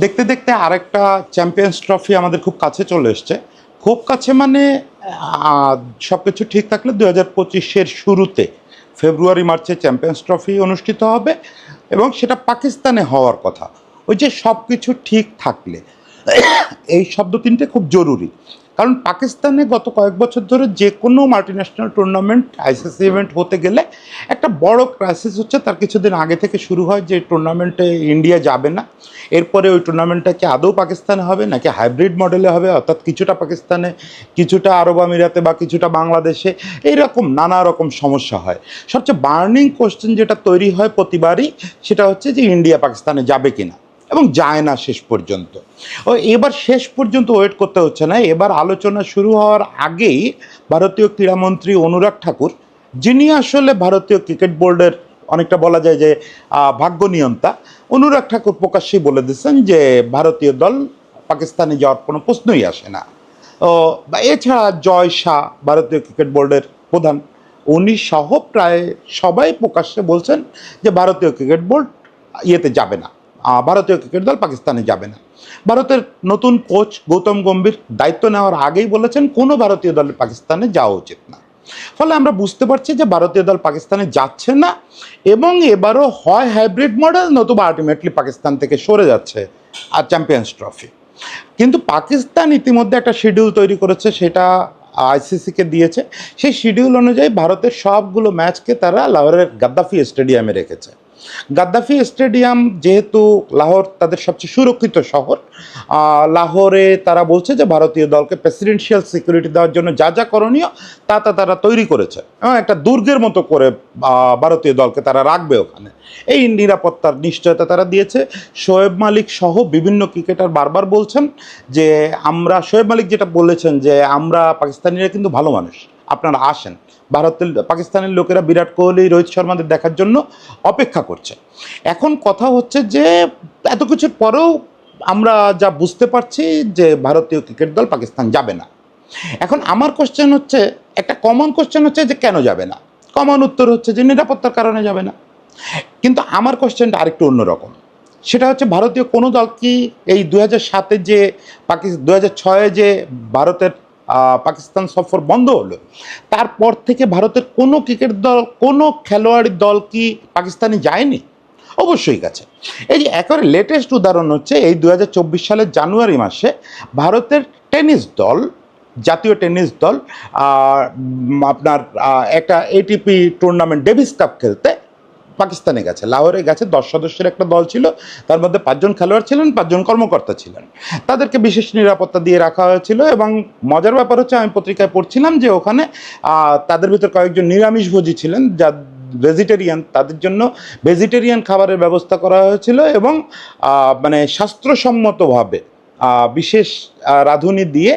দেখতে দেখতে আরেকটা চ্যাম্পিয়ন্স ট্রফি আমাদের খুব কাছে চলে এসছে। খুব কাছে মানে সব কিছু ঠিক থাকলে দু হাজার পঁচিশের শুরুতে ফেব্রুয়ারি, মার্চে চ্যাম্পিয়ন্স ট্রফি অনুষ্ঠিত হবে এবং সেটা পাকিস্তানে হওয়ার কথা। ওই যে সব কিছু ঠিক থাকলে এই শব্দ তিনটে খুব জরুরি। কারণ পাকিস্তানে গত কয়েক বছর ধরে যে কোনো মাল্টিন্যাশনাল টুর্নামেন্ট আইসিসি ইভেন্ট হতে গেলে একটা বড় ক্রাইসিস হচ্ছে, তার কিছুদিন আগে থেকে শুরু হয় যে টুর্নামেন্টে ইন্ডিয়া যাবে না। এরপরে ওই টুর্নামেন্টটা কি আদৌ পাকিস্তানে হবে, নাকি হাইব্রিড মডেলে হবে, অর্থাৎ কিছুটা পাকিস্তানে, কিছুটা আরব আমিরাতে বা কিছুটা বাংলাদেশে, এইরকম নানা রকম সমস্যা হয়। সবচেয়ে বার্নিং কোশ্চেন যেটা তৈরি হয় প্রতিবারই, সেটা হচ্ছে যে ইন্ডিয়া পাকিস্তানে যাবে কিনা। এবং যায় না শেষ পর্যন্ত। ও এবার শেষ পর্যন্ত ওয়েট করতে হচ্ছে না। এবার আলোচনা শুরু হওয়ার আগেই ভারতীয় ক্রীড়ামন্ত্রী অনুরাগ ঠাকুর, যিনি আসলে ভারতীয় ক্রিকেট বোর্ডের অনেকটা বলা যায় যে ভাগ্য নিয়ন্তা, অনুরাগ ঠাকুর প্রকাশ্যেই বলে দিচ্ছেন যে, ভারতীয় দল পাকিস্তানে যাওয়ার কোনো প্রশ্নই আসে না। ও এছাড়া জয় শাহ, ভারতীয় ক্রিকেট বোর্ডের প্রধান, উনি সহ প্রায় সবাই প্রকাশ্যে বলছেন যে, ভারতীয় ক্রিকেট বোর্ড ইয়েতে যাবে না। ভারতীয় ক্রিকেট দল পাকিস্তানে যাবে না। ভারতের নতুন কোচ গৌতম গম্ভীর দায়িত্ব নেওয়ার আগেই বলেছেন, কোনো ভারতীয় দল পাকিস্তানে যাওয়া উচিত না। ফলে আমরা বুঝতে পারছি যে ভারতীয় দল পাকিস্তানে যাচ্ছে না এবং এবারও হয় হাইব্রিড মডেল নতুবা আলটিমেটলি পাকিস্তান থেকে সরে যাচ্ছে আর চ্যাম্পিয়ন্স ট্রফি কিন্তু পাকিস্তান ইতিমধ্যে একটা শিডিউল তৈরি করেছে, সেটা আইসিসিকে দিয়েছে। সেই শিডিউল অনুযায়ী ভারতের সবগুলো ম্যাচকে তারা লাহোরের গাদ্দাফি স্টেডিয়ামে রেখেছে। গাদ্দাফি স্টেডিয়াম যেহেতু লাহোর তাদের সবচেয়ে সুরক্ষিত শহর লাহোরে তারা বলছে যে ভারতীয় দলকে প্রেসিডেন্সিয়াল সিকিউরিটি দেওয়ার জন্য যা যা করণীয় তা তা তারা তৈরি করেছে। এবং একটা দুর্গের মতো করে ভারতীয় দলকে তারা রাখবে ওখানে। এই নিরাপত্তার নিশ্চয়তা তারা দিয়েছে। শোয়েব মালিক সহ বিভিন্ন ক্রিকেটার বারবার বলছেন যে আমরা, শোয়েব মালিক যেটা বলেছেন যে আমরা পাকিস্তানিরা কিন্তু ভালো মানুষ। আপনারা আসেন। ভারতের পাকিস্তানের লোকেরা বিরাট কোহলি, রোহিত শর্মাদের দেখার জন্য অপেক্ষা করছে। এখন কথা হচ্ছে যে, এত কিছুর পরেও আমরা যা বুঝতে পারছি যে, ভারতীয় ক্রিকেট দল পাকিস্তান যাবে না। এখন আমার কোশ্চেন হচ্ছে, একটা কমন কোশ্চেন হচ্ছে যে, কেন যাবে না? কমন উত্তর হচ্ছে যে, নিরাপত্তার কারণে যাবে না। কিন্তু আমার কোশ্চেনটা আরেকটু অন্যরকম। সেটা হচ্ছে, ভারতীয় কোনো দল কি এই দু হাজার সাতে যে পাকিস্তান দু হাজার ছয়ে যে, ভারতের পাকিস্তান সফর বন্ধ হলো। তারপর থেকে ভারতের কোনো ক্রিকেট দল, কোনো খেলোয়াড়ি দল কি পাকিস্তানে যায়নি? অবশ্যই গেছে। এই যে একেবারে লেটেস্ট উদাহরণ হচ্ছে, এই দু হাজার চব্বিশ সালের জানুয়ারি মাসে ভারতের টেনিস দল, জাতীয় টেনিস দল আপনার একটা এটিপি টুর্নামেন্ট ডেভিস কাপ খেলতে পাকিস্তানে গেছে। লাহোরে গেছে দশ সদস্যের একটা দল ছিল তার মধ্যে পাঁচজন খেলোয়াড় ছিলেন পাঁচজন কর্মকর্তা ছিলেন। তাদেরকে বিশেষ নিরাপত্তা দিয়ে রাখা হয়েছিল এবং মজার ব্যাপার হচ্ছে আমি পত্রিকায় পড়ছিলাম যে ওখানে তাদের ভিতর কয়েকজন নিরামিষভোজী ছিলেন যা ভেজিটেরিয়ান তাদের জন্য ভেজিটেরিয়ান খাবারের ব্যবস্থা করা হয়েছিল এবং মানে শাস্ত্রসম্মতভাবে আহ, বিশেষ রাঁধুনি দিয়ে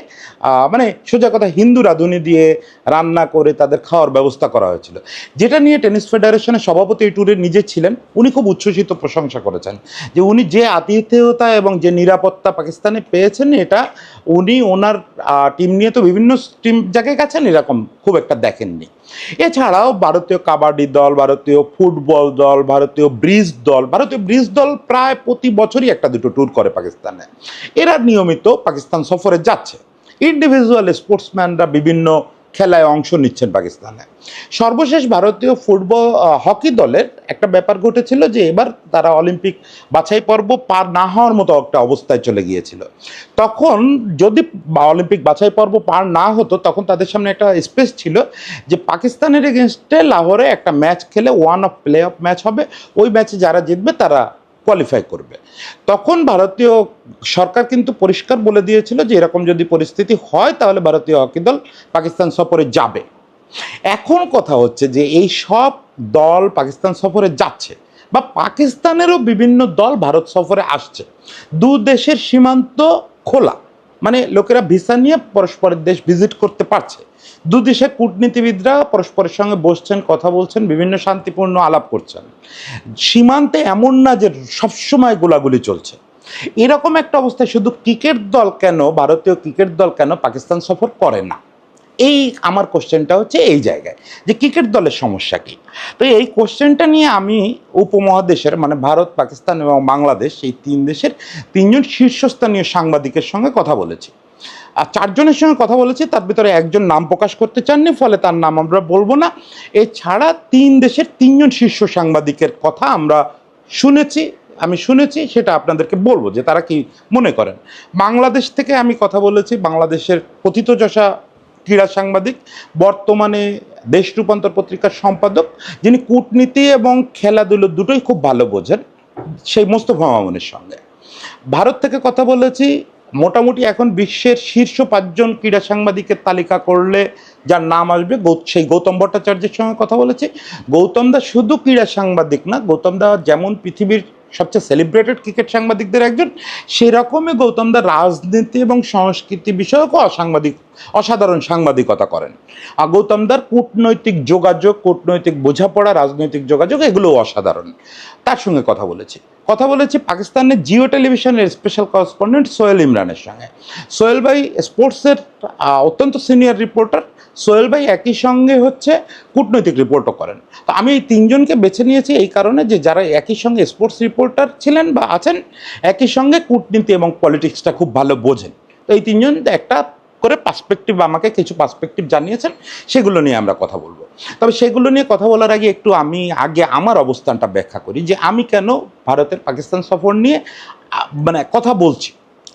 মানে সোজা কথা হিন্দু রাঁধুনি দিয়ে রান্না করে তাদের খাওয়ার ব্যবস্থা করা হয়েছিল। যেটা নিয়ে টেনিস ফেডারেশনের সভাপতি এই ট্যুরে নিজে ছিলেন, উনি খুব উচ্ছ্বসিত প্রশংসা করেছেন যে উনি যে আতিথেয়তা এবং যে নিরাপত্তা পাকিস্তানে পেয়েছেন, এটা উনি ওনার টিম নিয়ে তো বিভিন্ন টিম জায়গায় গেছেন, এরকম খুব একটা দেখেননি। এছাড়াও ভারতীয় কাবাডি দল, ভারতীয় ফুটবল দল, ভারতীয় ব্রিজ দল, ভারতীয় ব্রিজ দল প্রায় প্রতি বছরই একটা দুটো ট্যুর করে পাকিস্তানে। এরা নিয়মিত পাকিস্তান সফরে যাচ্ছে। ইন্ডিভিজুয়াল স্পোর্টসম্যানরা বিভিন্ন খেলায় অংশ নিচ্ছেন পাকিস্তানে। সর্বশেষ ভারতীয় ফুটবল হকি দলের একটা ব্যাপার ঘটেছিল যে এবার তারা অলিম্পিক বাছাই পর্ব পার না হওয়ার মতো একটা অবস্থায় চলে গিয়েছিল। তখন যদি অলিম্পিক বাছাই পর্ব পার না হতো, তখন তাদের সামনে একটা স্পেস ছিল যে পাকিস্তানের এগেনস্টে লাহোরে একটা ম্যাচ খেলে one off play off match হবে। ওই ম্যাচে যারা জিতবে, তারা কোয়ালিফাই করবে। তখন ভারতীয় সরকার কিন্তু পরিষ্কার বলে দিয়েছিল যে এরকম যদি পরিস্থিতি হয় তাহলে ভারতীয় হকি দল পাকিস্তান সফরে যাবে। এখন কথা হচ্ছে যে এই সব দল পাকিস্তান সফরে যাচ্ছে বা পাকিস্তানেরও বিভিন্ন দল ভারত সফরে আসছে। দু দেশের সীমান্ত খোলা। মানে লোকেরা ভিসা নিয়ে পরস্পরের দেশ ভিজিট করতে পারছে। দু দেশের কূটনীতিবিদরা পরস্পরের সঙ্গে বসছেন, কথা বলছেন, বিভিন্ন শান্তিপূর্ণ আলাপ করছেন। সীমান্তে এমন না যে সবসময় গোলাগুলি চলছে। এরকম একটা অবস্থায় শুধু ক্রিকেট দল কেন, ভারতীয় ক্রিকেট দল কেন পাকিস্তান সফর করে না? এই আমার কোশ্চেনটা হচ্ছে এই জায়গায়, যে ক্রিকেট দলের সমস্যা কী? তো এই কোশ্চেনটা নিয়ে আমি উপমহাদেশের মানে ভারত, পাকিস্তান এবং বাংলাদেশ, এই তিন দেশের তিনজন শীর্ষস্থানীয় সাংবাদিকের সঙ্গে কথা বলেছি। আর চারজনের সঙ্গে কথা বলেছি, তার ভিতরে একজন নাম প্রকাশ করতে চাননি, ফলে তার নাম আমরা বলব না। এছাড়া তিন দেশের তিনজন শীর্ষ সাংবাদিকের কথা আমরা শুনেছি, আমি শুনেছি, সেটা আপনাদেরকে বলব যে তারা কি মনে করেন। বাংলাদেশ থেকে আমি কথা বলেছি, বাংলাদেশের কথিতযশা ক্রীড়া সাংবাদিক, বর্তমানে দেশ রূপান্তর পত্রিকার সম্পাদক, যিনি কূটনীতি এবং খেলাধুলো দুটোই খুব ভালো বোঝেন, সেই মোস্তফা মামুনের সঙ্গে। ভারত থেকে কথা বলেছি মোটামুটি এখন বিশ্বের শীর্ষ পাঁচজন ক্রীড়া সাংবাদিকের তালিকা করলে যার নাম আসবে সেই গৌতম ভট্টাচার্যের সঙ্গে কথা বলেছি। গৌতম দা শুধু ক্রীড়া সাংবাদিক না, গৌতম দা যেমন পৃথিবীর সবচেয়ে সেলিব্রেটেড ক্রিকেট সাংবাদিকদের একজন। সেরকমই গৌতম দা রাজনীতি এবং সংস্কৃতি বিষয়ক অসাংবাদিক, অসাধারণ সাংবাদিকতা করেন। আর গৌতম দার কূটনৈতিক যোগাযোগ, কূটনৈতিক বোঝাপড়া, রাজনৈতিক যোগাযোগ এগুলো অসাধারণ। তার সঙ্গে কথা বলেছি। কথা বলেছি পাকিস্তানের জিও টেলিভিশনের স্পেশাল করেসপন্ডেন্ট সোহেল ইমরানের সঙ্গে। সোহেল ভাই স্পোর্টসের অত্যন্ত সিনিয়র রিপোর্টার সোহেল ভাই একই সঙ্গে হচ্ছে কূটনৈতিক রিপোর্টও করেন। তো আমি এই তিনজনকে বেছে নিয়েছি এই কারণে যে যারা একই সঙ্গে স্পোর্টস রিপোর্টার ছিলেন বা আছেন, একই সঙ্গে কূটনীতি এবং পলিটিক্সটা খুব ভালো বোঝেন। তো এই তিনজন একটা করে পার্সপেক্টিভ আমাকে কিছু পার্সপেক্টিভ জানিয়েছেন, সেগুলো নিয়ে আমরা কথা বলব। তবে সেগুলো নিয়ে কথা বলার আগে একটু আমি আগে আমার অবস্থানটা ব্যাখ্যা করি যে আমি কেন ভারতের পাকিস্তান সফর নিয়ে মানে কথা বলছি।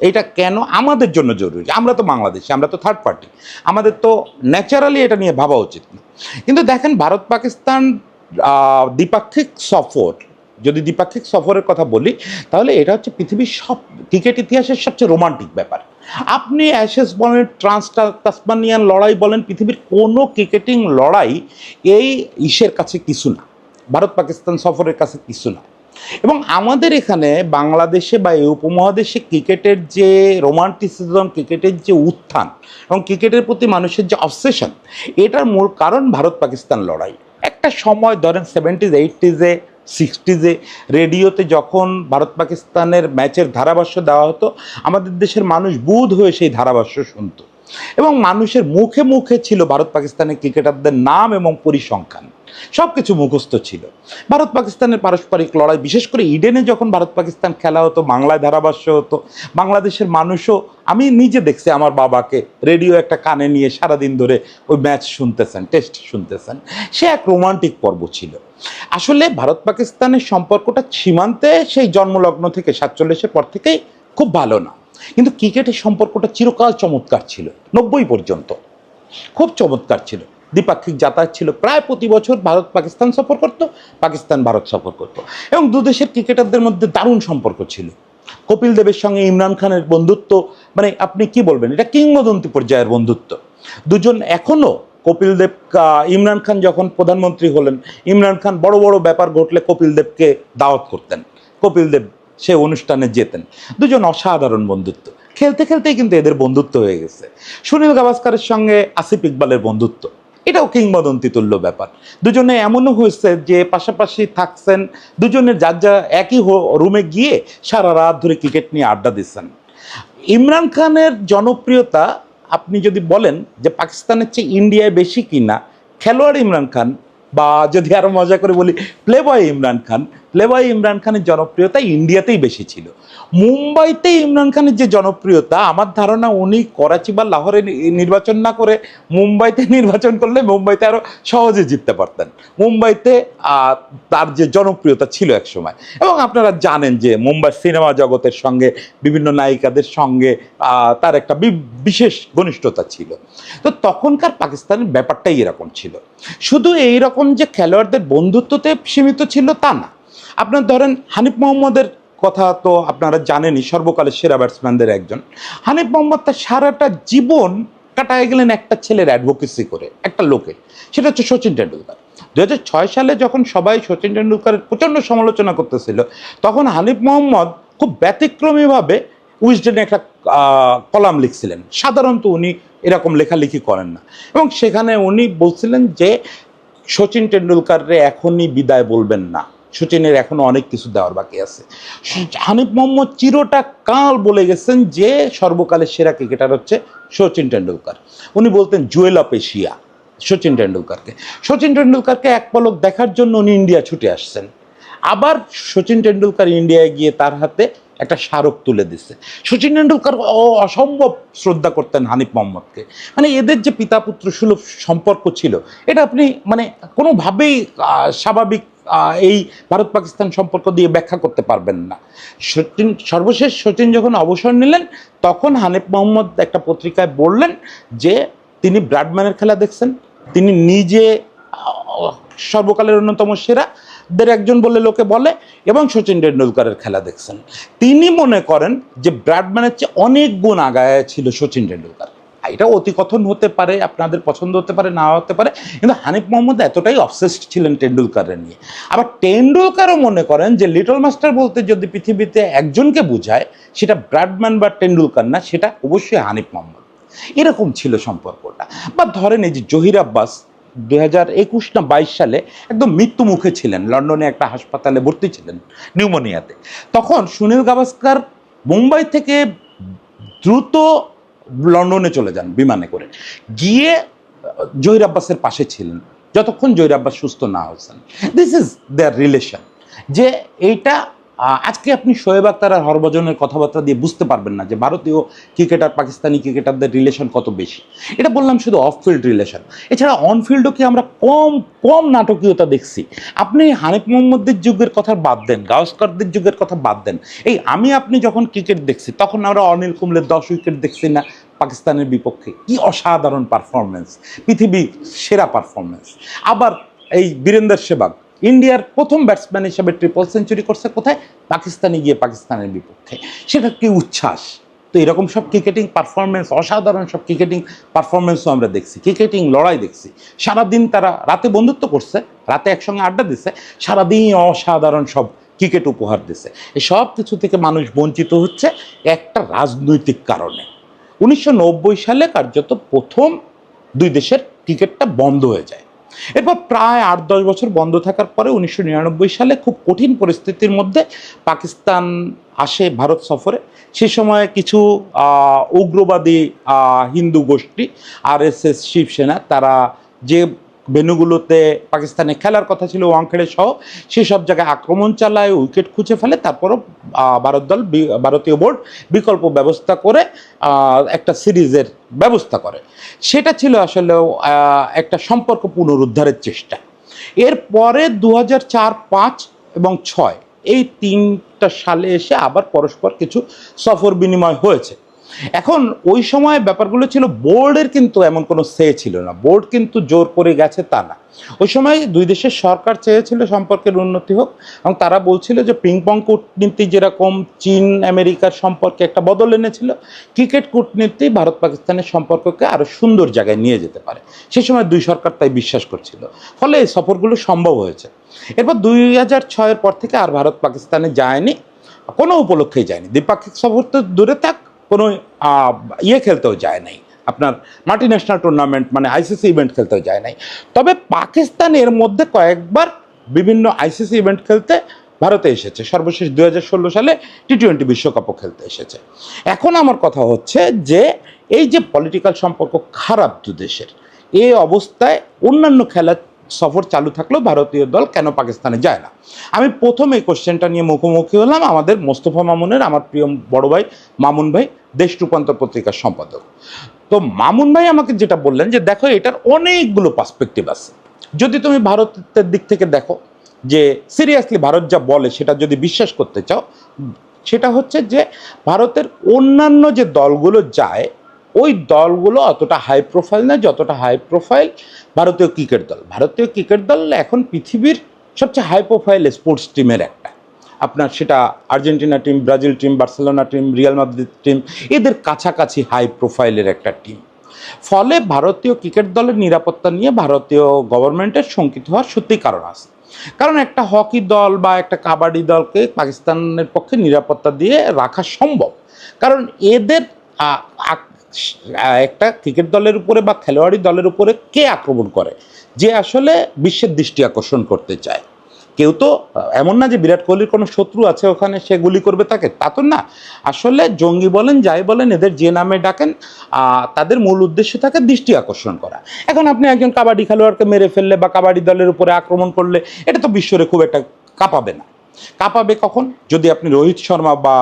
এটা কেন আমাদের জন্য জরুরি? আমরা তো বাংলাদেশি, আমরা তো থার্ড পার্টি আমাদের তো ন্যাচারালি এটা নিয়ে ভাবা উচিত না। কিন্তু দেখেন, ভারত, পাকিস্তান দ্বিপাক্ষিক সফর, যদি দ্বিপাক্ষিক সফরের কথা বলি, তাহলে এটা হচ্ছে পৃথিবীর সব ক্রিকেট ইতিহাসের সবচেয়ে রোমান্টিক ব্যাপার। আপনি অ্যাশেস বলেন ট্রান্স তাসমানিয়ান লড়াই বলেন, পৃথিবীর কোনো ক্রিকেটিং লড়াই এই ইসের কাছে কিছু না। ভারত, পাকিস্তান সফরের কাছে কিছু না। এবং আমাদের এখানে বাংলাদেশে বা এই উপমহাদেশে ক্রিকেটের যে রোমান্টিসিজম, ক্রিকেটের যে উত্থান এবং ক্রিকেটের প্রতি মানুষের যে অবসেশন এটার মূল কারণ ভারত পাকিস্তান লড়াই। একটা সময় ধরেন সেভেন্টিজ এইটিজে সিক্সটিজে রেডিওতে যখন ভারত পাকিস্তানের ম্যাচের ধারাভাষ্য দেওয়া হতো, আমাদের দেশের মানুষ বুধ হয়ে সেই ধারাভাষ্য শুনতো। এবং মানুষের মুখে মুখে ছিল ভারত পাকিস্তানের ক্রিকেটারদের নাম এবং পরিসংখ্যান। সব কিছু মুখস্থ ছিল। ভারত পাকিস্তানের পারস্পরিক লড়াই, বিশেষ করে ইডেনে যখন ভারত পাকিস্তান খেলা হতো, বাংলায় ধারাভাষ্য হতো, বাংলাদেশের মানুষও, আমি নিজে দেখছি আমার বাবাকে রেডিও একটা কানে নিয়ে সারাদিন ধরে ওই ম্যাচ শুনতেছেন, টেস্ট শুনতেছেন। সে এক রোমান্টিক পর্ব ছিল। আসলে ভারত পাকিস্তানের সম্পর্কটা সীমান্তে সেই জন্মলগ্ন থেকে সাতচল্লিশের পর থেকেই খুব ভালো না। কিন্তু ক্রিকেটের সম্পর্কটা চিরকাল চমৎকার ছিল, নব্বই পর্যন্ত। খুব চমৎকার ছিল। দ্বিপাক্ষিক যাতায়াত ছিল। প্রায় প্রতি বছর ভারত পাকিস্তান সফর করতো, পাকিস্তান ভারত সফর করতো। এবং দু দেশের ক্রিকেটারদের মধ্যে দারুণ সম্পর্ক ছিল। কপিল দেবের সঙ্গে ইমরান খানের বন্ধুত্ব মানে আপনি কি বলবেন? এটা কিংবদন্তি পর্যায়ের বন্ধুত্ব। দুজন এখনও কপিল দেব ইমরান খান যখন প্রধানমন্ত্রী হলেন, ইমরান খান বড় বড় ব্যাপার ঘটলে কপিল দেবকে দাওয়াত করতেন। কপিল দেব সে অনুষ্ঠানে যেতেন। দুজন অসাধারণ বন্ধুত্ব। খেলতে খেলতেই কিন্তু এদের বন্ধুত্ব হয়ে গেছে। সুনীল গাভাস্কারের সঙ্গে আসিফ ইকবালের বন্ধুত্ব। এটাও কিংবদন্তি তুল্য ব্যাপার। দুজনে এমনও হয়েছে যে পাশাপাশি থাকছেন দুজনের যার যা একই রুমে গিয়ে সারা রাত ধরে ক্রিকেট নিয়ে আড্ডা দিচ্ছেন। ইমরান খানের জনপ্রিয়তা আপনি যদি বলেন যে পাকিস্তানের চেয়ে ইন্ডিয়ায় বেশি কিনা, খেলোয়াড় ইমরান খান বা যদি আরও মজা করে বলি প্লেবয় ইমরান খান প্লেবয় ইমরান খানের জনপ্রিয়তা ইন্ডিয়াতেই বেশি ছিল। মুম্বাইতে ইমরান খানের যে জনপ্রিয়তা, আমার ধারণা উনি করাচি বা লাহোরে নির্বাচন না করে মুম্বাইতে নির্বাচন করলে মুম্বাইতে আরও সহজে জিততে পারতেন। মুম্বাইতে তার যে জনপ্রিয়তা ছিল এক সময়। এবং আপনারা জানেন যে মুম্বাই সিনেমা জগতের সঙ্গে, বিভিন্ন নায়িকাদের সঙ্গে তার একটা বিশেষ ঘনিষ্ঠতা ছিল। তো তখনকার পাকিস্তানের ব্যাপারটাই এরকম ছিল। শুধু এই রকম যে খেলোয়াড়দের বন্ধুত্বতে সীমিত ছিল তা না। আপনার ধরেন হানিফ মোহাম্মদের কথা তো আপনারা জানেনই, সর্বকালের সেরা ব্যাটসম্যানদের একজন। হানিফ মোহাম্মদ তার সারাটা জীবন কাটায় গেলেন একটা ছেলের অ্যাডভোকেসি করে, একটা লোকে। সেটা হচ্ছে সচিন টেন্ডুলকার দুহাজার ছয় সালে যখন সবাই সচিন টেন্ডুলকারের প্রচণ্ড সমালোচনা করতেছিল, তখন হানিফ মোহাম্মদ খুব ব্যতিক্রমীভাবে উইজডেনে একটা কলাম লিখছিলেন। সাধারণত উনি এরকম লেখালেখি করেন না। এবং সেখানে উনি বলছিলেন যে সচিন টেন্ডুলকাররে এখনই বিদায় বলবেন না। সচিনের এখনও অনেক কিছু দেওয়ার বাকি আছে। হানিফ মোহাম্মদ চিরটা কাল বলে গেছেন যে, সর্বকালের সেরা ক্রিকেটার হচ্ছে সচিন টেন্ডুলকার উনি বলতেন জুয়েল অফ এশিয়া সচিন টেন্ডুলকারকে সচিন টেন্ডুলকারকে এক পলক দেখার জন্য উনি ইন্ডিয়া ছুটে আসছেন। আবার সচিন টেন্ডুলকার ইন্ডিয়ায় গিয়ে তার হাতে একটা স্মারক তুলে দিচ্ছে শচীন টেন্ডুলকার অসম্ভব শ্রদ্ধা করতেন হানিফ মোহাম্মদকে। মানে এদের যে পিতা পুত্র সুলভ সম্পর্ক ছিল, এটা আপনি মানে কোনোভাবেই স্বাভাবিক এই ভারত পাকিস্তান সম্পর্ক দিয়ে ব্যাখ্যা করতে পারবেন না। সচিন সর্বশেষ সচিন যখন অবসর নিলেন, তখন হানিফ মোহাম্মদ একটা পত্রিকায় বললেন যে, তিনি ব্রাডম্যানের খেলা দেখছেন, তিনি নিজে সর্বকালের অন্যতম সেরা দের একজন বলে লোকে বলে এবং সচিন টেন্ডুলকারের খেলা দেখছেন। তিনি মনে করেন যে ব্র্যাডম্যানের চেয়ে অনেক গুণ আগায় ছিল সচিন টেন্ডুলকার এটা অতিকথন হতে পারে, আপনাদের পছন্দ হতে পারে, না হতে পারে, কিন্তু হানিফ মোহাম্মদ এতটাই অবসেসড ছিলেন টেন্ডুলকারের নিয়ে। আবার টেন্ডুলকারও মনে করেন যে লিটল মাস্টার বলতে যদি পৃথিবীতে একজনকে বোঝায়, সেটা ব্র্যাডম্যান বা টেন্ডুলকার না, সেটা অবশ্যই হানিফ মোহাম্মদ। এরকম ছিল সম্পর্কটা। বা ধরেন এই যে জহির আব্বাস দুই হাজার একুশ না বাইশ সালে একদম মৃত্যু মুখে ছিলেন। লন্ডনে একটা হাসপাতালে ভর্তি ছিলেন নিউমোনিয়াতে। তখন সুনীল গাভাস্কার মুম্বাই থেকে দ্রুত লন্ডনে চলে যান বিমানে করে। গিয়ে জহির আব্বাসের পাশে ছিলেন। যতক্ষণ জহির আব্বাস সুস্থ না হয়েছেন। দিস ইজ দেয়ার রিলেশন যে এইটা আজকে আপনি শোয়েব আক্তার আর হরভজনের কথাবার্তা দিয়ে বুঝতে পারবেন না যে ভারতীয় ক্রিকেটার, পাকিস্তানি ক্রিকেটারদের রিলেশন কত বেশি। এটা বললাম শুধু অফ ফিল্ড রিলেশন এছাড়া অন ফিল্ডও কি আমরা কম কম নাটকীয়তা দেখছি? আপনি হানিফ মোহাম্মদের যুগের কথা বাদ দেন গাওস্করদের যুগের কথা বাদ দেন। এই আমি, আপনি যখন ক্রিকেট দেখছি, তখন আমরা অনিল কুম্বলের দশ উইকেট দেখছি না, পাকিস্তানের বিপক্ষে। কি অসাধারণ পারফরমেন্স পৃথিবীর সেরা পারফরমেন্স আবার এই বীরেন্দ্র সেবাগ ইন্ডিয়ার প্রথম ব্যাটসম্যান হিসেবে ট্রিপল সেঞ্চুরি করছে কোথায়? পাকিস্তানে গিয়ে পাকিস্তানের বিপক্ষে। সেটা কি উচ্ছ্বাস? তো এরকম সব ক্রিকেটিং পারফরমেন্স অসাধারণ সব ক্রিকেটিং পারফরমেন্সও আমরা দেখছি। ক্রিকেটিং লড়াই দেখছি। সারাদিন তারা রাতে বন্ধুত্ব করছে, রাতে একসঙ্গে আড্ডা দিছে, সারাদিন অসাধারণ সব ক্রিকেট উপহার দিছে। এই সব কিছু থেকে মানুষ বঞ্চিত হচ্ছে একটা রাজনৈতিক কারণে। উনিশশো নব্বই সালে কার্যত প্রথম দুই দেশের ক্রিকেটটা বন্ধ হয়ে যায়। এরপর প্রায় আট দশ বছর বন্ধ থাকার পরে উনিশশো নিরানব্বই সালে খুব কঠিন পরিস্থিতির মধ্যে পাকিস্তান আসে ভারত সফরে। সে সময় কিছু উগ্রবাদী হিন্দু গোষ্ঠী, আর এস এস শিবসেনা, তারা যে ভেন্যুগুলোতে পাকিস্তানে খেলার কথা ছিল, ওয়াংখেড়ে সহ সেসব জায়গায় আক্রমণ চালায়, উইকেট খুঁজে ফেলে, তারপরও ভারত দল ভারতীয় বোর্ড বিকল্প ব্যবস্থা করে একটা সিরিজের ব্যবস্থা করে। সেটা ছিল আসলে একটা সম্পর্ক পুনরুদ্ধারের চেষ্টা। এরপরে দু হাজার চার, পাঁচ এবং ছয়, এই তিনটা সালে এসে আবার পরস্পর কিছু সফর বিনিময় হয়েছে। এখন ওই সময় ব্যাপারগুলো ছিল, বোর্ডের কিন্তু এমন কোনো সে ছিল না। বোর্ড কিন্তু জোর করে গেছে তা না। ওই সময় দুই দেশের সরকার চেয়েছিল সম্পর্কের উন্নতি হোক এবং তারা বলছিল যে পিংপং কূটনীতি যেরকম চীন, আমেরিকার সম্পর্কে একটা বদল এনেছিল, ক্রিকেট কূটনীতি ভারত পাকিস্তানের সম্পর্ককে আরও সুন্দর জায়গায় নিয়ে যেতে পারে। সেই সময় দুই সরকার তাই বিশ্বাস করছিল। ফলে এই সফরগুলো সম্ভব হয়েছে। এরপর দুই হাজার ছয়ের পর থেকে আর ভারত পাকিস্তানে যায়নি, কোনো উপলক্ষেই যায়নি। দ্বিপাক্ষিক সফর তো দূরে থাক কোনো ইয়ে খেলতেও যায় নাই। আপনার মাল্টি ন্যাশনাল টুর্নামেন্ট মানে আইসিসি ইভেন্ট খেলতেও যায় নাই। তবে পাকিস্তান এর মধ্যে কয়েকবার বিভিন্ন আইসিসি ইভেন্ট খেলতে ভারতে এসেছে। সর্বশেষ দু হাজার ষোলো সালে টি টোয়েন্টি বিশ্বকাপও খেলতে এসেছে। এখন আমার কথা হচ্ছে যে, এই যে পলিটিক্যাল সম্পর্ক খারাপ দু দেশের এই অবস্থায় অন্যান্য খেলা সফর চালু থাকলেও ভারতীয় দল কেন পাকিস্তানে যায় না? আমি প্রথম এই কোশ্চেনটা নিয়ে মুখোমুখি হলাম আমাদের মোস্তফা মামুনের, আমার প্রিয় বড় ভাই মামুন ভাই, দেশ রূপান্তর পত্রিকার সম্পাদক। তো মামুন ভাই আমাকে যেটা বললেন যে, দেখো, এটার অনেকগুলো পার্সপেক্টিভ আছে। যদি তুমি ভারতের দিক থেকে দেখো যে সিরিয়াসলি ভারত যা বলে, সেটা যদি বিশ্বাস করতে চাও, সেটা হচ্ছে যে, ভারতের অন্যান্য যে দলগুলো যায় ওই দলগুলো অতটা হাই প্রোফাইল না যতটা হাই প্রোফাইল ভারতীয় ক্রিকেট দল। ভারতীয় ক্রিকেট দল এখন পৃথিবীর সবচেয়ে হাই প্রোফাইল স্পোর্টস টিমের একটা। আপনার সেটা Argentina team Brazil team Barcelona team Real Madrid team এদের কাছাকাছি হাই প্রোফাইলের একটা টিম ফলে ভারতীয় ক্রিকেট দলের নিরাপত্তা নিয়ে ভারতীয় গভর্নমেন্টের শঙ্কিত হওয়ার সত্যি কারণ আছে। কারণ একটা হকি দল বা একটা কাবাডি দলকে পাকিস্তানের পক্ষে নিরাপত্তা দিয়ে রাখা সম্ভব। কারণ এদের একটা ক্রিকেট দলের উপরে বা খেলোয়াড়ি দলের উপরে কে আক্রমণ করে? যে আসলে বিশ্বের দৃষ্টি আকর্ষণ করতে চায়। কেউ তো, এমন না যে বিরাট কোহলির কোনো শত্রু আছে ওখানে, সে গুলি করবে তাকে, তা তো না। আসলে জঙ্গি বলেন, যাই বলেন, এদের যে নামে ডাকেন তাদের মূল উদ্দেশ্য থাকে দৃষ্টি আকর্ষণ করা। এখন আপনি একজন কাবাডি খেলোয়াড়কে মেরে ফেললে বা কাবাডি দলের উপরে আক্রমণ করলে, এটা তো বিশ্বরে খুব একটা কাঁপাবে না। কাঁপাবে কখন? যদি আপনি রোহিত শর্মা বা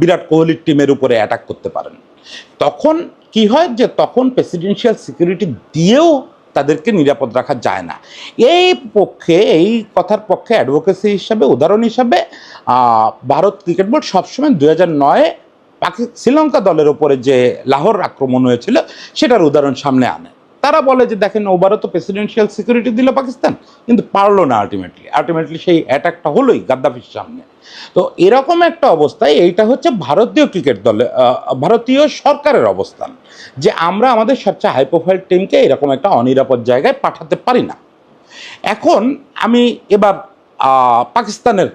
বিরাট কোহলির টিমের উপরে অ্যাটাক করতে পারেন। তখন কি হয় যে তখন প্রেসিডেন্সিয়াল সিকিউরিটি দিয়েও তাদেরকে নিরাপদ রাখা যায় না। এই পক্ষে, এই কথার পক্ষে অ্যাডভোকেসি হিসাবে, উদাহরণ হিসাবে ভারত ক্রিকেট বোর্ড সবসময় দু হাজার নয়ে পাকি, শ্রীলঙ্কা দলের ওপরে যে লাহোর আক্রমণ হয়েছিল, সেটার উদাহরণ সামনে আনে। তারা বলে যে দেখেন ওবারও তো প্রেসিডেন্সিয়াল সিকিউরিটি দিল পাকিস্তান, কিন্তু পারল না আলটিমেটলি আলটিমেটলি সেই অ্যাটাকটা হলোই গাদ্দাফির সামনে। তো এরকম একটা অবস্থায় এইটা হচ্ছে ভারতীয় ক্রিকেট দলে ভারতীয় সরকারের অবস্থান, যে আমরা আমাদের সবচেয়ে হাই প্রোফাইল টিমকে এরকম একটা অনিরাপদ জায়গায় পাঠাতে পারি না। এখন আমি এবার পাকিস্তানের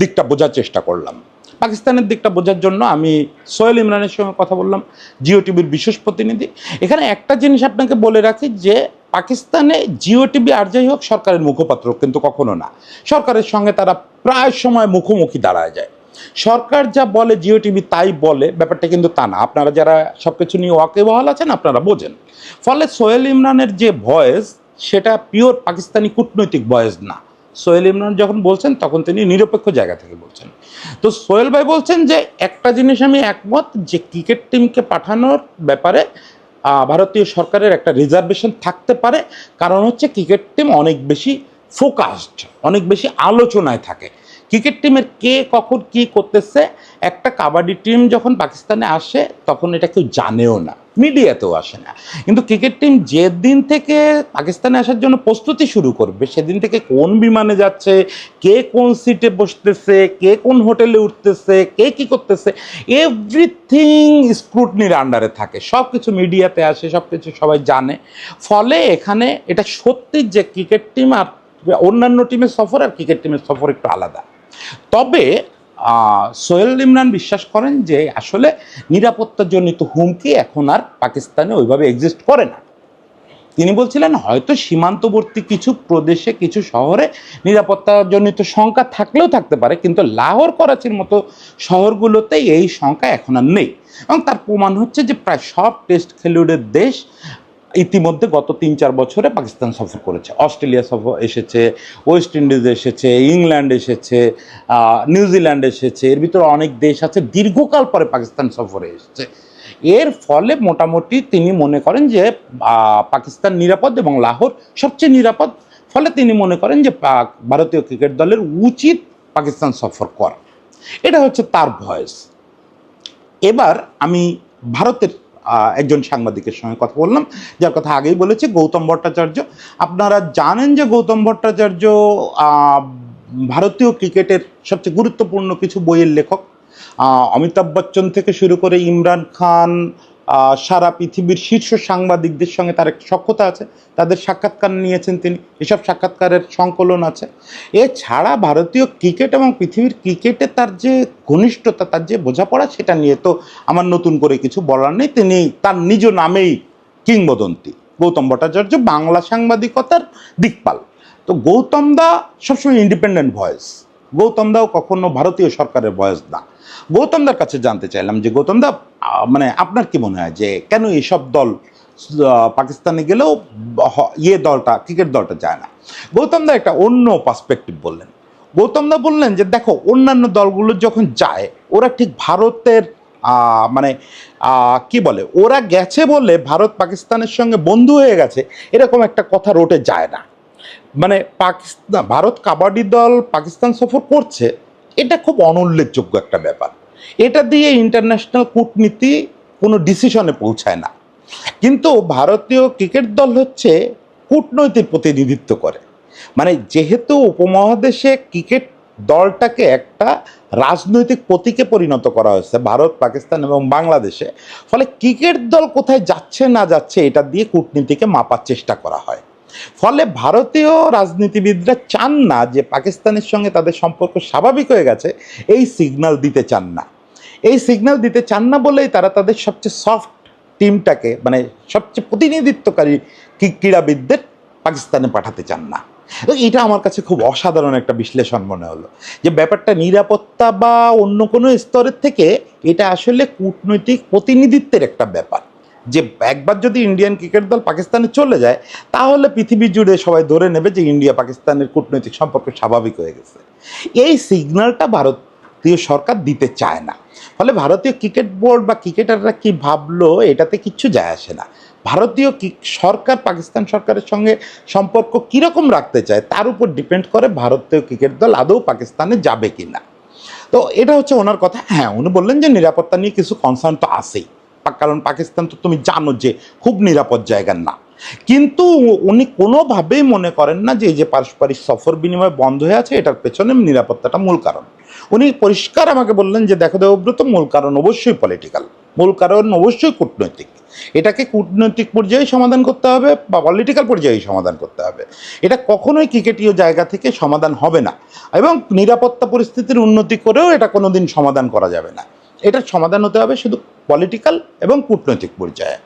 দিকটা বোঝার চেষ্টা করলাম। পাকিস্তানের দিকটা বোঝার জন্য আমি সোহেল ইমরানের সঙ্গে কথা বললাম, জিও টিভির বিশেষ প্রতিনিধি। এখানে একটা জিনিস আপনাকে বলে রাখি যে, পাকিস্তানে জিও টিভি আর যাই হোক, সরকারের মুখপাত্র কিন্তু কখনো না। সরকারের সঙ্গে তারা প্রায় সময় মুখোমুখি দাঁড়ায় যায়। সরকার যা বলে, জিও টিভি তাই বলে, ব্যাপারটা কিন্তু তা না। আপনারা যারা সব কিছু নিয়ে ওয়াকিবহাল আছেন, আপনারা বোঝেন। ফলে সোহেল ইমরানের যে ভয়েস, সেটা পিওর পাকিস্তানি কূটনৈতিক ভয়েস না। সোহেল ইমরান যখন বলছেন, তখন তিনি নিরপেক্ষ জায়গা থেকে বলছেন। তো সোহেল ভাই বলছেন যে, একটা জিনিস আমি একমত যে, ক্রিকেট টিমকে পাঠানোর ব্যাপারে ভারতীয় সরকারের একটা রিজার্ভেশন থাকতে পারে। কারণ হচ্ছে, ক্রিকেট টিম অনেক বেশি ফোকাসড অনেক বেশি আলোচনায় থাকে। ক্রিকেট টিমের কে কখন কি করতেছে, একটা কাবাডি টিম যখন পাকিস্তানে আসে, তখন এটা কেউ জানেও না, মিডিয়াতেও আসে না। কিন্তু ক্রিকেট টিম যেদিন থেকে পাকিস্তানে আসার জন্য প্রস্তুতি শুরু করবে, সেদিন থেকে কোন বিমানে যাচ্ছে, কে কোন সিটে বসতেছে, কে কোন হোটেলে উঠতেছে, কে কি করতেছে এভরিথিং স্ক্রুটনির আন্ডারে থাকে। সব কিছু মিডিয়াতে আসে সব কিছু সবাই জানে। ফলে এখানে এটা সত্যি যে ক্রিকেট টিম আর অন্যান্য টিমের সফর আর ক্রিকেট টিমের সফর একটু আলাদা। তবে সোহেল ইমরান বিশ্বাস করেন যে আসলে নিরাপত্তাজনিত হুমকি এখন আর পাকিস্তানে ওইভাবে এক্সিস্ট করে না। তিনি বলছিলেন, হয়তো সীমান্তবর্তী কিছু প্রদেশে, কিছু শহরে নিরাপত্তাজনিত সংখ্যা থাকলেও থাকতে পারে, কিন্তু লাহোর, করাচির মতো শহরগুলোতে এই সংখ্যা এখন আর নেই। এবং তার প্রমাণ হচ্ছে যে প্রায় সব টেস্ট খেলুড়ের দেশ ইতিমধ্যে গত তিন চার বছরে পাকিস্তান সফর করেছে। অস্ট্রেলিয়া সফর এসেছে, ওয়েস্ট ইন্ডিজ এসেছে, ইংল্যান্ড এসেছে নিউজিল্যান্ড এসেছে, এর ভিতরে অনেক দেশ আছে, দীর্ঘকাল পরে পাকিস্তান সফরে এসেছে। এর ফলে মোটামুটি তিনি মনে করেন যে পাকিস্তান নিরাপদ এবং লাহোর সবচেয়ে নিরাপদ। ফলে তিনি মনে করেন যে ভারতীয় ক্রিকেট দলের উচিত পাকিস্তান সফর করা। এটা হচ্ছে তার ভয়েস। এবার আমি ভারতের একজন সাংবাদিকের সঙ্গে কথা বললাম, যার কথা আগেই বলেছি, গৌতম ভট্টাচার্য। আপনারা জানেন যে গৌতম ভট্টাচার্য ভারতীয় ক্রিকেটের সবচেয়ে গুরুত্বপূর্ণ কিছু বইয়ের লেখক। অমিতাভ বচ্চন থেকে শুরু করে ইমরান খান সারা পৃথিবীর শীর্ষ সাংবাদিকদের সঙ্গে তার একটা সক্ষতা আছে। তাদের সাক্ষাৎকার নিয়েছেন তিনি। এসব সাক্ষাৎকারের সংকলন আছে। এছাড়া ভারতীয় ক্রিকেট এবং পৃথিবীর ক্রিকেটে তার যে ঘনিষ্ঠতা, তার যে বোঝাপড়া, সেটা নিয়ে তো আমার নতুন করে কিছু বলার নেই। তিনি তার নিজ নামেই কিংবদন্তি। গৌতম ভট্টাচার্য, বাংলা সাংবাদিকতার দিকপাল। তো গৌতম দা সবসময় ইন্ডিপেন্ডেন্ট ভয়েস গৌতম দাও কখনো ভারতীয় সরকারের বয়স না। গৌতম দার কাছে জানতে চাইলাম যে, গৌতম দা মানে আপনার কি মনে হয় যে, কেন এইসব দল পাকিস্তানে গেলেও ইয়ে দলটা, ক্রিকেট দলটা যায় না? গৌতম দা একটা অন্য পার্সপেক্টিভ বললেন। গৌতম দা বললেন যে, দেখো, অন্যান্য দলগুলো যখন যায়, ওরা ঠিক ভারতের মানে কি বলে, ওরা গেছে বলে ভারত পাকিস্তানের সঙ্গে বন্ধু হয়ে গেছে, এরকম একটা কথা রোটে যায় না। মানে পাকিস্তান ভারত কাবাডি দল পাকিস্তান সফর করছে, এটা খুব অনুল্লেখযোগ্য একটা ব্যাপার। এটা দিয়ে ইন্টারন্যাশনাল কূটনীতি কোনো ডিসিশনে পৌঁছায় না। কিন্তু ভারতীয় ক্রিকেট দল হচ্ছে কূটনৈতিক প্রতিনিধিত্ব করে। মানে যেহেতু উপমহাদেশে ক্রিকেট দলটাকে একটা রাজনৈতিক প্রতীকে পরিণত করা হয়েছে, ভারত, পাকিস্তান এবং বাংলাদেশে, ফলে ক্রিকেট দল কোথায় যাচ্ছে না যাচ্ছে এটা দিয়ে কূটনীতিকে মাপার চেষ্টা করা হয়। ফলে ভারতীয় রাজনীতিবিদরা চান না যে পাকিস্তানের সঙ্গে তাদের সম্পর্ক স্বাভাবিক হয়ে গেছে, এই সিগন্যাল দিতে চান না। এই সিগন্যাল দিতে চান না বলেই তারা তাদের সবচেয়ে সফট টিমটাকে মানে সবচেয়ে প্রতিনিধিত্বকারী ক্রীড়াবিদদের পাকিস্তানে পাঠাতে চান না। তো এটা আমার কাছে খুব অসাধারণ একটা বিশ্লেষণ মনে হলো যে ব্যাপারটা নিরাপত্তা বা অন্য কোনো স্তরের থেকে এটা আসলে কূটনৈতিক প্রতিনিধিত্বের একটা ব্যাপার। যে একবার যদি ইন্ডিয়ান ক্রিকেট দল পাকিস্তানে চলে যায়, তাহলে পৃথিবী জুড়ে সবাই ধরে নেবে যে ইন্ডিয়া পাকিস্তানের কূটনৈতিক সম্পর্ক স্বাভাবিক হয়ে গেছে। এই সিগন্যালটা ভারতীয় সরকার দিতে চায় না। ফলে ভারতীয় ক্রিকেট বোর্ড বা ক্রিকেটাররা কি ভাবলো, এটাতে কিচ্ছু যায় আসে না। ভারতীয় সরকার, পাকিস্তান সরকারের সঙ্গে সম্পর্ক কীরকম রাখতে চায়, তার উপর ডিপেন্ড করে ভারতীয় ক্রিকেট দল আদৌ পাকিস্তানে যাবে কি না তো এটা হচ্ছে ওনার কথা। হ্যাঁ উনি বললেন যে নিরাপত্তা নিয়ে কিছু কনসার্ন তো আছেই। পা- কারণ পাকিস্তান তো তুমি জানো যে খুব নিরাপদ জায়গা না। কিন্তু উনি কোনোভাবেই মনে করেন না যে এই যে পারস্পরিক সফর বিনিময় বন্ধ হয়ে আছে, এটার পেছনে নিরাপত্তাটা মূল কারণ। উনি পরিষ্কার আমাকে বললেন যে, দেখো দেবব্রত, মূল কারণ অবশ্যই পলিটিক্যাল মূল কারণ অবশ্যই কূটনৈতিক। এটাকে কূটনৈতিক পর্যায়ে সমাধান করতে হবে বা পলিটিক্যাল পর্যায়ে সমাধান করতে হবে। এটা কখনোই ক্রিকেটীয় জায়গা থেকে সমাধান হবে না এবং নিরাপত্তা পরিস্থিতির উন্নতি করেও এটা কোনোদিন সমাধান করা যাবে না। এটার সমাধান হতে হবে শুধু পলিটিক্যাল এবং কূটনৈতিক পর্যায়ে।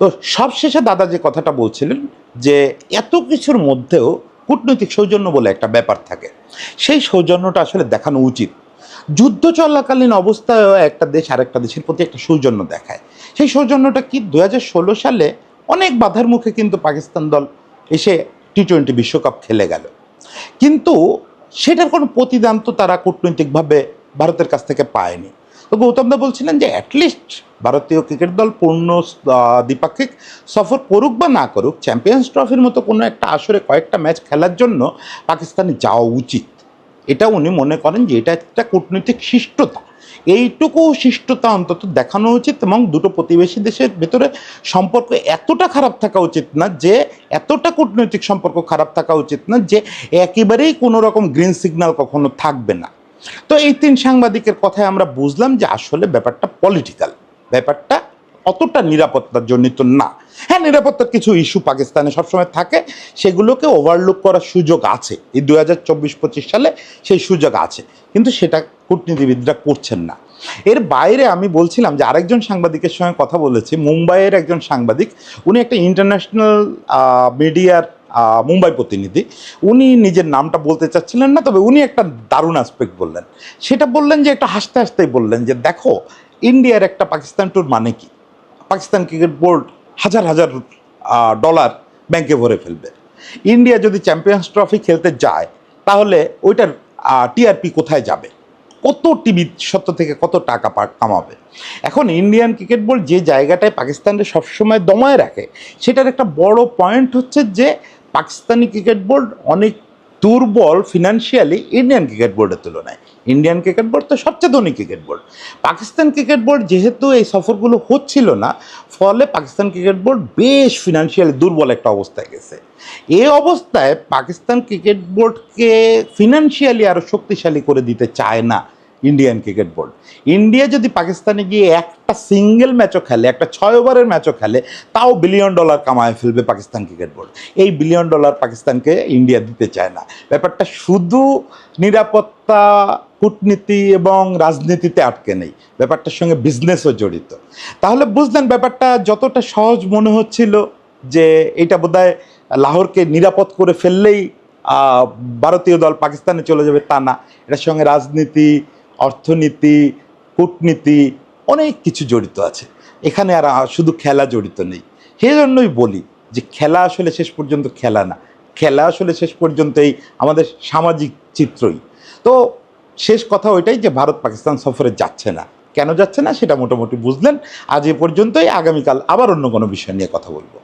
তো সবশেষে দাদা যে কথাটা বলছিলেন যে এত কিছুর মধ্যেও কূটনৈতিক সৌজন্য বলে একটা ব্যাপার থাকে। সেই সৌজন্যটা আসলে দেখানো উচিত। যুদ্ধ চলাকালীন অবস্থায়ও একটা দেশ আরেকটা দেশের প্রতি একটা সৌজন্য দেখায়। সেই সৌজন্যটা কি দু হাজার ষোলো সালে অনেক বাধার মুখে কিন্তু পাকিস্তান দল এসে টি টোয়েন্টি বিশ্বকাপ খেলে গেল। কিন্তু সেটার কোনো প্রতিদান তো তারা কূটনৈতিকভাবে ভারতের কাছ থেকে পায়নি। তো গৌতমদা বলছিলেন যে অ্যাটলিস্ট ভারতীয় ক্রিকেট দল পূর্ণ দ্বিপাক্ষিক সফর করুক বা না করুক চ্যাম্পিয়ন্স ট্রফির মতো কোনো একটা আসরে কয়েকটা ম্যাচ খেলার জন্য পাকিস্তানে যাওয়া উচিত। এটা উনি মনে করেন যে এটা একটা কূটনৈতিক শিষ্টতা। এইটুকু শিষ্টতা অন্তত দেখানো উচিত এবং দুটো প্রতিবেশী দেশের ভেতরে সম্পর্ক এতটা খারাপ থাকা উচিত না যে, এতটা কূটনৈতিক সম্পর্ক খারাপ থাকা উচিত না যে, একেবারেই কোনো রকম গ্রিন সিগন্যাল কখনো থাকবে না। তো এই তিন সাংবাদিকের কথায় আমরা বুঝলাম যে আসলে ব্যাপারটা পলিটিক্যাল ব্যাপারটা অতটা নিরাপত্তার জনিত না। হ্যাঁ নিরাপত্তার কিছু ইস্যু পাকিস্তানে সবসময় থাকে, সেগুলোকে ওভারলুক করার সুযোগ আছে। এই দু হাজার চব্বিশ পঁচিশ সালে সেই সুযোগ আছে, কিন্তু সেটা কূটনীতিবিদরা করছেন না। এর বাইরে আমি বলছিলাম যে আরেকজন সাংবাদিকের সঙ্গে কথা বলেছি, মুম্বাইয়ের একজন সাংবাদিক, উনি একটা ইন্টারন্যাশনাল মিডিয়ার মুম্বাই প্রতিনিধি, উনি নিজের নামটা বলতে চাচ্ছিলেন না, তবে উনি একটা দারুণ অ্যাসপেক্ট বললেন। সেটা বললেন যে, একটা হাসতে হাসতেই বললেন যে, দেখো ইন্ডিয়ার একটা পাকিস্তান ট্যুর মানে কি? পাকিস্তান ক্রিকেট বোর্ড হাজার হাজার ডলার ব্যাংকে ভরে ফেলবে। ইন্ডিয়া যদি চ্যাম্পিয়ন্স ট্রফি খেলতে যায়, তাহলে ওইটার টিআরপি কোথায় যাবে? কত টিভি সত্য থেকে কত টাকা কামাবে? এখন ইন্ডিয়ান ক্রিকেট বোর্ড যে জায়গাটায় পাকিস্তানকে সবসময় দমায় রাখে, সেটার একটা বড় পয়েন্ট হচ্ছে যে পাকিস্তানি ক্রিকেট বোর্ড অনেক দুর্বল ফিনান্সিয়ালি ইন্ডিয়ান ক্রিকেট বোর্ডের তুলনায়। ইন্ডিয়ান ক্রিকেট বোর্ড তো সবচেয়ে ধনী cricket board. Pakistan cricket board যেহেতু এই সফরগুলো হচ্ছিল না, ফলে পাকিস্তান ক্রিকেট বোর্ড বেশ ফিনান্সিয়ালি দুর্বল একটা অবস্থায় গেছে। এই অবস্থায় পাকিস্তান ক্রিকেট বোর্ডকে ফিনান্সিয়ালি আরও শক্তিশালী করে দিতে চায় না। ইন্ডিয়ান ক্রিকেট বোর্ড ইন্ডিয়া যদি পাকিস্তানে গিয়ে একটা সিঙ্গেল ম্যাচও খেলে, একটা ছয় ওভারের ম্যাচও খেলে, তাও বিলিয়ন ডলার কামায় ফেলবে পাকিস্তান ক্রিকেট বোর্ড এই বিলিয়ন ডলার পাকিস্তানকে ইন্ডিয়া দিতে চায় না। ব্যাপারটা শুধু নিরাপত্তা, কূটনীতি এবং রাজনীতিতে আটকে নেই। ব্যাপারটার সঙ্গে বিজনেসও জড়িত। তাহলে বুঝলেন ব্যাপারটা যতটা সহজ মনে হচ্ছিল যে এটা বোধহয় লাহোরকে নিরাপদ করে ফেললেই ভারতীয় দল পাকিস্তানে চলে যাবে তা না। এটার সঙ্গে রাজনীতি অর্থনীতি, কূটনীতি অনেক কিছু জড়িত আছে। এখানে আর শুধু খেলা জড়িত নেই। সেই জন্যই বলি যে খেলা আসলে শেষ পর্যন্ত খেলা না। খেলা আসলে শেষ পর্যন্ত এই আমাদের সামাজিক চিত্রই। তো শেষ কথা ওইটাই যে ভারত পাকিস্তান সফরে যাচ্ছে না। কেন যাচ্ছে না সেটা মোটামুটি বুঝলেন। আজ এ পর্যন্তই। আগামীকাল আবার অন্য কোনো বিষয় নিয়ে কথা বলব।